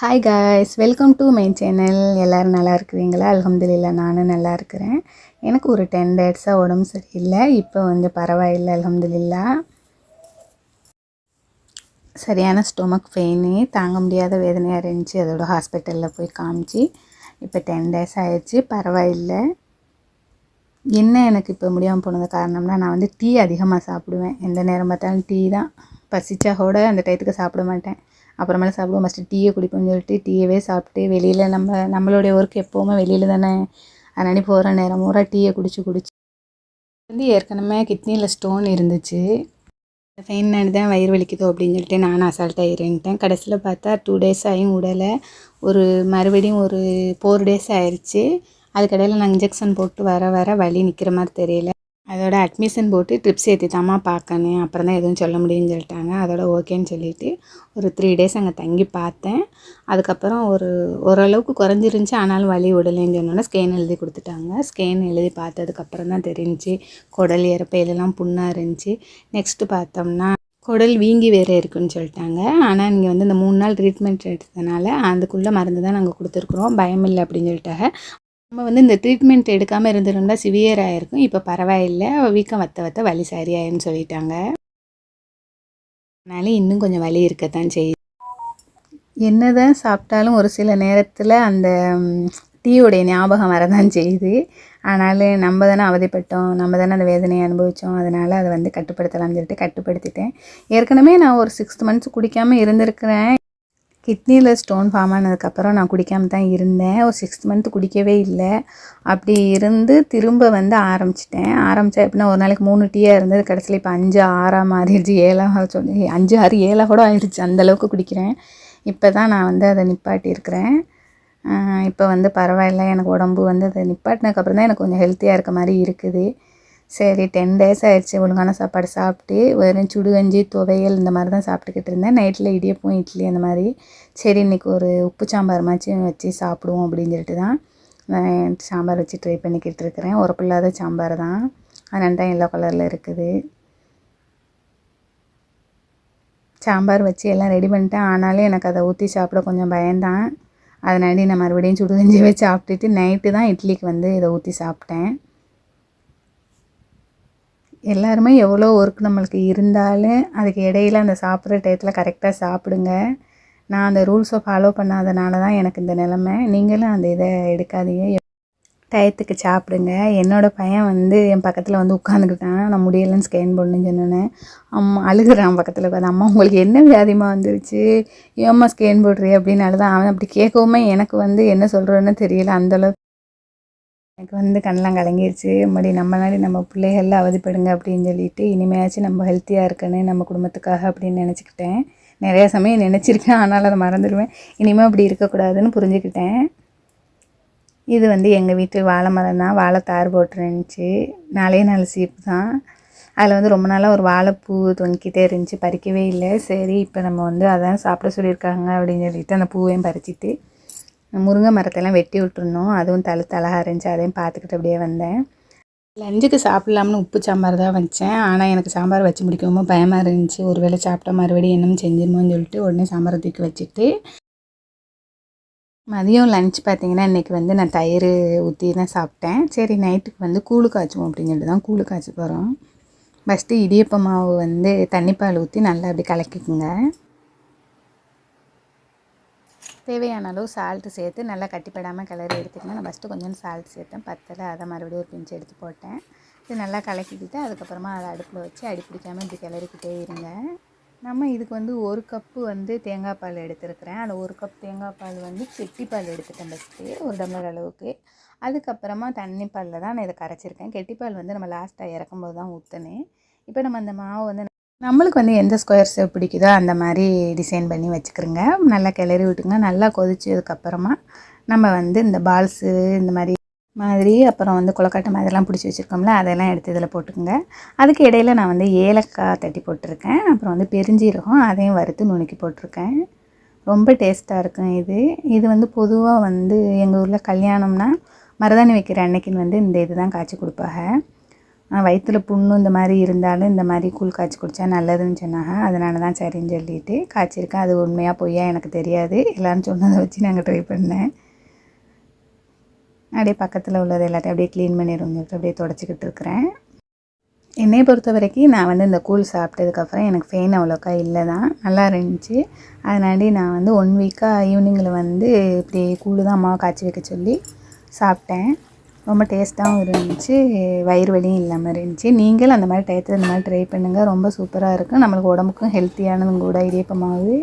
Hi guys welcome to my channel எல்லோரும் நல்லா இருக்கிறீங்களா? அலமதுல்லா நானும் நல்லா இருக்கிறேன். எனக்கு ஒரு டென் டேட்ஸாக உடம்பு சரியில்லை. இப்போ வந்து பரவாயில்லை அல்ஹம்துலில்லா சரியான ஸ்டொமக் பெயினு தாங்க முடியாத வேதனையாக இருந்துச்சு. அதோட ஹாஸ்பிட்டலில் போய் காமிச்சு இப்போ டென் டேஸ் ஆயிடுச்சு. பரவாயில்லை. என்ன எனக்கு இப்போ முடியாமல் போனது காரணம்னா நான் வந்து டீ அதிகமாக சாப்பிடுவேன். எந்த நேரம் பார்த்தாலும் டீ தான். பசிச்சா கூட அந்த டயத்துக்கு சாப்பிட மாட்டேன். அப்புறமேல சாப்பிடுவோம். ஃபஸ்ட்டு டீயை குடிப்போம்னு சொல்லிட்டு டீயவே சாப்பிட்டு வெளியில் நம்ம நம்மளுடைய ஒர்க் எப்போவுமே வெளியில் தானே. அதனாடி போகிற நேரம் பூரா டீயை குடிச்சு குடிச்சு. வந்து ஏற்கனவே கிட்னியில் ஸ்டோன் இருந்துச்சு. ஃபெயின் தான் வயிறு வலிக்குதோ அப்படின்னு சொல்லிட்டு நானும் அசால்ட்டாக இருந்துட்டேன் கடைசியில் பார்த்தா டூ டேஸ் ஆகியும் விடலை ஒரு மறுபடியும் ஒரு ஃபோர் டேஸ் ஆயிடுச்சு அதுக்கடையில் நான் இன்ஜெக்ஷன் போட்டு வர வர வலி நிற்கிற மாதிரி தெரியல. அதோட அட்மிஷன் போட்டு ட்ரிப்ஸ் ஏற்றி பார்க்கணும் அப்புறம் தான் எதுவும் சொல்ல முடியும்னு சொல்லிட்டாங்க. அதோட ஓகேன்னு சொல்லிவிட்டு ஒரு த்ரீ டேஸ் அங்கே தங்கி பார்த்தேன். அதுக்கப்புறம் ஒரு ஓரளவுக்கு குறைஞ்சிருந்துச்சி. ஆனாலும் வலி விடலைன்னு சொன்னோன்னே ஸ்கேன் எழுதி கொடுத்துட்டாங்க. ஸ்கேன் எழுதி பார்த்ததுக்கப்புறம் தான் தெரிஞ்சு குடல் இறப்பையிலலாம் புண்ணாக இருந்துச்சு. நெக்ஸ்ட்டு பார்த்தோம்னா குடல் வீங்கி வேறு இருக்குன்னு சொல்லிட்டாங்க. ஆனால் நீங்கள் வந்து இந்த மூணு நாள் ட்ரீட்மெண்ட் எடுத்ததுனால அதுக்குள்ளே மருந்து தான் நாங்கள் கொடுத்துருக்குறோம். பயம் இல்லை அப்படின்னு சொல்லிட்டாங்க. நம்ம வந்து இந்த ட்ரீட்மெண்ட் எடுக்காமல் இருந்திருந்தா சிவியர் ஆகிருக்கும் இப்போ பரவாயில்லை. வீக்கம் வத்த வத்த வலி சரியாயிருன்னு சொல்லிட்டாங்க. அதனால இன்னும் கொஞ்சம் வலி இருக்கத்தான் செய்யுது. என்ன தான் சாப்பிட்டாலும் ஒரு சில நேரத்தில் அந்த டீயோடைய ஞாபகம் வரதான் செய்யுது. ஆனாலும் நம்ம தானே அவதிப்பட்டோம். நம்ம தானே அந்த வேதனையை அனுபவித்தோம் அதனால் அதை வந்து கட்டுப்படுத்தலாம்னு சொல்லிட்டு கட்டுப்படுத்திட்டேன். ஏற்கனவே நான் ஒரு சிக்ஸ்த் மந்த்ஸ் குடிக்காமல் இருந்திருக்கிறேன். கிட்னியில் ஸ்டோன் ஃபார்ம் ஆனதுக்கப்புறம் நான் குடிக்காமல் தான் இருந்தேன். ஒரு சிக்ஸ்த் மந்த் குடிக்கவே இல்லை. அப்படி இருந்து திரும்ப வந்து ஆரம்பிச்சிட்டேன். ஆரம்பித்தேன் எப்படின்னா ஒரு நாளைக்கு மூணு டீயாக இருந்தது. கடைசியில் இப்போ அஞ்சு ஆறாக மாறிடுச்சு ஏழாக சொல்லி அஞ்சு ஆறு ஏழாக கூட ஆயிடுச்சு அந்தளவுக்கு குடிக்கிறேன். இப்போ தான் நான் வந்து அதை நிப்பாட்டியிருக்கிறேன் இப்போ வந்து பரவாயில்ல. எனக்கு உடம்பு வந்து அதை நிப்பாட்டினதுக்கப்புறம் தான் எனக்கு கொஞ்சம் ஹெல்த்தியாக இருக்க மாதிரி இருக்குது. சரி டென் டேஸ் ஆயிடுச்சு. ஒழுங்கான சாப்பாடு சாப்பிட்டு வெறும் சுடுகஞ்சி துவையல் இந்த மாதிரி தான் சாப்பிட்டுக்கிட்டு இருந்தேன். நைட்டில் இடியப்பம் இட்லி அந்த மாதிரி. சரி இன்றைக்கி ஒரு உப்பு சாம்பார் மாச்சும் வச்சு சாப்பிடுவோம் அப்படின்னு சொல்லிட்டு தான் நான் சாம்பார் வச்சு ட்ரை பண்ணிக்கிட்டு இருக்கிறேன். உரப்பில்லாத சாம்பார் தான். அதனால தான் எல்லோ கலரில் இருக்குது. சாம்பார் வச்சு எல்லாம் ரெடி பண்ணிட்டேன். ஆனாலும் எனக்கு அதை ஊற்றி சாப்பிட கொஞ்சம் பயந்தான் அதனாடி நான் மறுபடியும் சுடுகஞ்சி வச்சு சாப்பிட்டுட்டு நைட்டு தான் இட்லிக்கு வந்து இதை ஊற்றி சாப்பிட்டேன். எல்லாருமே எவ்வளோ ஒர்க் நம்மளுக்கு இருந்தாலும் அதுக்கு இடையில அந்த சாப்பிட்ற டயத்தில் கரெக்டாக சாப்பிடுங்க. நான் அந்த ரூல்ஸை ஃபாலோ பண்ணாதனால தான் எனக்கு இந்த நிலமை. நீங்களும் அந்த இதை எடுக்காதீங்க. டயத்துக்கு சாப்பிடுங்க. என்னோடய பையன் வந்து என் பக்கத்தில் வந்து உட்காந்துக்கிட்டான் நான் முடியலன்னு ஸ்கேன் பண்ணுன்னு சொன்னேன். அம்மா அழுகுறான் பக்கத்தில் உட்காந்து அம்மா உங்களுக்கு என்ன வியாதிமா வந்துருச்சு? ஏம்மா ஸ்கேன் போடுறீ அப்படின்னு தான் அவன் அப்படி கேட்கவுமே எனக்கு வந்து என்ன சொல்கிறேன்னு தெரியல. அந்தளவுக்கு எனக்கு வந்து கண்ணெலாம் கலங்கிருச்சு. மறுபடி நம்ம நாடி நம்ம பிள்ளைகள்லாம் அவதிப்படுங்க அப்படின்னு சொல்லிட்டு இனிமேயாச்சும் நம்ம ஹெல்த்தியாக இருக்கணும் நம்ம குடும்பத்துக்காக அப்படின்னு நினச்சிக்கிட்டேன். நிறையா சமயம் நினச்சிருக்கேன். ஆனாலும் அதை மறந்துடுவேன். இனிமேல் அப்படி இருக்கக்கூடாதுன்னு புரிஞ்சுக்கிட்டேன். இது வந்து எங்கள் வீட்டு வாழை மரம் தான் வாழைத்தார் போட்டுருந்துச்சு நாலே நாலு சீப்பு தான். அதில் வந்து ரொம்ப நாளாக ஒரு வாழைப்பூ தொங்கிக்கிட்டே இருந்துச்சு. பறிக்கவே இல்லை. சரி இப்போ நம்ம வந்து அதான் சாப்பிட சொல்லியிருக்காங்க அப்படின்னு சொல்லிட்டு அந்த பூவையும் பறிச்சிட்டு முருங்கை மரத்தெல்லாம் வெட்டி விட்டுருந்தோம். அதுவும் தலை தலகாக இருந்துச்சு. அதையும் பார்த்துக்கிட்டு அப்படியே வந்தேன். லஞ்சுக்கு சாப்பிட்லாம்னு உப்பு சாம்பார் தான் வச்சேன். ஆனால் எனக்கு சாம்பார் வச்சு முடிக்கவும் பயமாக இருந்துச்சு. ஒரு வேளை சாப்பிட்டா மறுபடியும் என்னமோ செஞ்சிருமோன்னு சொல்லிட்டு உடனே சாம்பாரை தூக்கி வச்சுட்டு மதியம் லஞ்ச் பார்த்திங்கன்னா இன்றைக்கி வந்து நான் தயிர் ஊற்றி தான் சாப்பிட்டேன். சரி நைட்டுக்கு வந்து கூழு காய்ச்சுவோம் அப்படின்னு சொல்லிட்டு தான் கூழு காய்ச்சி போகிறோம் ஃபஸ்ட்டு இடியப்ப மாவு வந்து தண்ணிப்பால் ஊற்றி நல்லா அப்படி கலக்கிக்குங்க. தேவையான அளவு சால்ட்டு சேர்த்து நல்லா கட்டிப்படாமல் கிளறி எடுத்துக்கணும். நான் ஃபஸ்ட்டு கொஞ்சம் சால்ட் சேர்த்தேன். பத்தலை. அதை மறுபடியும் ஒரு பிஞ்சு எடுத்து போட்டேன். இது நல்லா கலக்கிக்கிட்டு அதுக்கப்புறமா அதை அடுப்பில் வச்சு அடி பிடிக்காமல் இப்படி கிளறிக்கிட்டே இருங்க. நம்ம இதுக்கு வந்து ஒரு கப்பு வந்து தேங்காய் பால் எடுத்துருக்கிறேன். அந்த ஒரு கப் தேங்காய் பால் வந்து கெட்டி பால் எடுத்துட்டேன் ஃபஸ்ட்டு ஒரு டம்ளர் அளவுக்கு. அதுக்கப்புறமா தண்ணி பாலில் தான் நான் இதை கரைச்சிருக்கேன். கெட்டிப்பால் வந்து நம்ம லாஸ்ட்டாக இறக்கும்போது தான் ஊற்றுனேன் இப்போ நம்ம அந்த மாவு வந்து நம்மளுக்கு வந்து எந்த ஸ்கொயர் ஷேப் பிடிக்குதோ அந்த மாதிரி டிசைன் பண்ணி வச்சுக்கிறோங்க நல்லா கிளறி விட்டுங்க. நல்லா கொதிச்சதுக்கப்புறமா நம்ம வந்து இந்த பால்ஸு இந்த மாதிரி மாதிரி அப்புறம் வந்து குளக்கட்டை மாதிரிலாம் பிடிச்சி வச்சுருக்கோம்ல அதெல்லாம் எடுத்து இதில் போட்டுக்கோங்க. அதுக்கு இடையில நான் வந்து ஏலக்காய் தட்டி போட்டிருக்கேன். அப்புறம் வந்து பெருஞ்சீரகம் அதையும் வறுத்து நுணுக்கி போட்டிருக்கேன். ரொம்ப டேஸ்ட்டாக இருக்கும் இது. இது வந்து பொதுவாக வந்து எங்கள் ஊரில் கல்யாணம்னா மருதாணி வைக்கிற அன்னைக்குன்னு வந்து இந்த இது தான் காய்ச்சி கொடுப்பாங்க. வயிற்றில் புண்ணு இந்த மாதிரி இருந்தாலும் இந்த மாதிரி கூழ் காய்ச்சி குடித்தா நல்லதுன்னு சொன்னாங்க. அதனால தான் சரின்னு சொல்லிட்டு காய்ச்சிருக்கேன். அது உண்மையாக பொய்யா எனக்கு தெரியாது. எல்லோரும் சொன்னதை வச்சு நாங்கள் ட்ரை பண்ணேன். அப்படியே பக்கத்தில் உள்ளது எல்லாத்தையும் அப்படியே க்ளீன் பண்ணிடுவோம் அப்படியே தொடச்சிக்கிட்டு இருக்கிறேன். என்னை பொறுத்த வரைக்கும் நான் வந்து இந்த கூழ் சாப்பிட்டதுக்கப்புறம் எனக்கு ஃபெயின் அவ்வளோக்கா இல்லை தான் நல்லா இருந்துச்சு. அதனாடி நான் வந்து ஒன் வீக்காக ஈவினிங்கில் வந்து இப்படி கூழ் தான் அம்மாவை காய்ச்சி வைக்க சொல்லி சாப்பிட்டேன். ரொம்ப டேஸ்ட்டாகவும் இருந்துச்சு வயிறு வலியும் இல்லாமல் இருந்துச்சு. நீங்களும் அந்த மாதிரி டயத்தில் இந்த மாதிரி ட்ரை பண்ணுங்கள் ரொம்ப சூப்பராக இருக்கும். நம்மளுக்கு உடம்புக்கும் ஹெல்த்தியானதும் கூட இடியப்பமாவு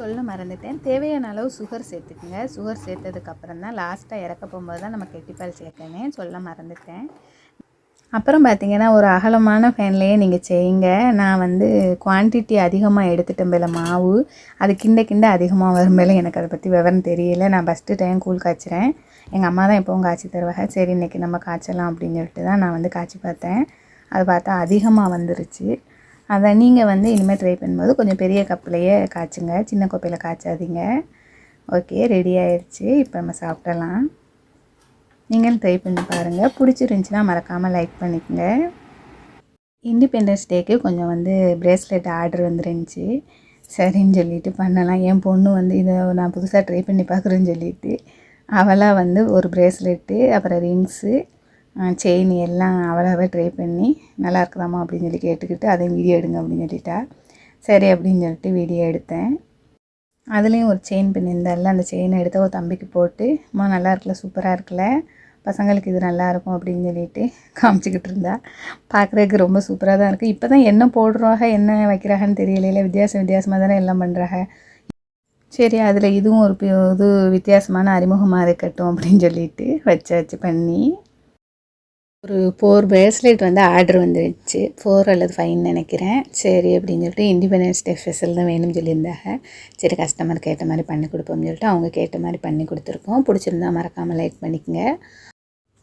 சொல்ல மறந்துட்டேன். தேவையான அளவு சுகர் சேர்த்துக்குங்க. சுகர் சேர்த்ததுக்கப்புறம் தான் லாஸ்ட்டாக இறக்க போகும்போது தான் நம்ம கெட்டிப்பால் சேர்க்கணும் சொல்ல மறந்துட்டேன். அப்புறம் பார்த்தீங்கன்னா ஒரு அகலமான ஃபேன்லேயே நீங்கள் செய்யுங்க. நான் வந்து குவான்டிட்டி அதிகமாக எடுத்துட்டேன் மேலே மாவு. அது கிண்ட கிண்ட அதிகமாக வரும் மேலே எனக்கு அதை பற்றி விவரம் தெரியல. நான் ஃபஸ்ட்டு டைம் கூழ் காய்ச்சிறேன். எங்கள் அம்மா தான் எப்போவும் காய்ச்சி தருவாங்க சரி இன்றைக்கி நம்ம காய்ச்சலாம் அப்படின்னு சொல்லிட்டு தான் நான் வந்து காய்ச்சி பார்த்தேன். அது பார்த்தா அதிகமாக வந்துருச்சு. அதை நீங்கள் வந்து இனிமேல் ட்ரை பண்ணும்போது கொஞ்சம் பெரிய கப்பிலையே காய்ச்சுங்க. சின்ன கோப்பையில் காய்ச்சாதீங்க. ஓகே ரெடி ஆயிடுச்சு இப்போ நம்ம சாப்பிடலாம். நீங்களும் ட்ரை பண்ணி பாருங்கள் பிடிச்சிருந்துச்சின்னா மறக்காமல் லைக் பண்ணிக்கோங்க. இண்டிபெண்டன்ஸ் டேக்கு கொஞ்சம் வந்து ப்ரேஸ்லெட் ஆர்டர் வந்துருந்துச்சு. சரின்னு சொல்லிட்டு பண்ணலாம். என் பொண்ணு வந்து இதை நான் புதுசாக ட்ரை பண்ணி பார்க்குறேன்னு சொல்லிட்டு அவளாக வந்து ஒரு ப்ரேஸ்லெட்டு அப்புறம் ரிங்ஸு செயின் எல்லாம் அவளாகவே ட்ரை பண்ணி நல்லா இருக்குதாம்மா? அப்படின்னு சொல்லி கேட்டுக்கிட்டு அதையும் வீடியோ எடுங்க அப்படின்னு சொல்லிட்டா. சரி அப்படின்னு சொல்லிட்டு வீடியோ எடுத்தேன். அதுலேயும் ஒரு செயின் பண்ணியிருந்தால அந்த செயினை எடுத்து ஒரு தம்பிக்கு போட்டு அம்மா நல்லா இருக்குல்ல சூப்பராக இருக்குல்ல பசங்களுக்கு இது நல்லாயிருக்கும் அப்படின்னு சொல்லிட்டு காமிச்சிக்கிட்டு இருந்தா. பார்க்குறதுக்கு ரொம்ப சூப்பராக தான் இருக்குது இப்போ தான் என்ன போடுறாங்க என்ன வைக்கிறாங்கன்னு தெரியல வித்தியாசம் வித்தியாசமாக தானே எல்லாம் பண்ணுறாங்க சரி அதில் இதுவும் ஒரு இது வித்தியாசமான அறிமுகமாக இருக்கட்டும் அப்படின்னு சொல்லிட்டு வச்சாச்சு பண்ணி ஒரு ஃபோர் பிரேஸ்லெட் வந்து ஆர்டர் வந்துருச்சு. ஃபோர் அல்லது ஃபைன் நினைக்கிறேன். சரி அப்படின்னு சொல்லிட்டு இண்டிபெண்டன்ஸ் டே ஸ்பெஷல் தான் வேணும்னு சொல்லியிருந்தாங்க. சரி கஸ்டமர் கேட்ட மாதிரி பண்ணி கொடுப்போம்னு சொல்லிட்டு அவங்க கேட்ட மாதிரி பண்ணி கொடுத்துருக்கோம். பிடிச்சிருந்தா மறக்காமல் லைக் பண்ணிக்கோங்க.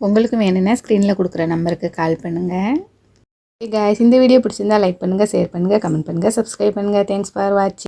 உங்களுக்கு வேணும்னா ஸ்க்ரீனில் கொடுக்குற நம்பருக்கு கால் பண்ணுங்கள் கைஸ் இந்த வீடியோ பிடிச்சிருந்தா லைக் பண்ணுங்கள் ஷேர் பண்ணுங்கள் கமெண்ட் பண்ணுங்கள் சப்ஸ்கிரைப் பண்ணுங்கள் தேங்க்ஸ் ஃபார் வாட்சிங்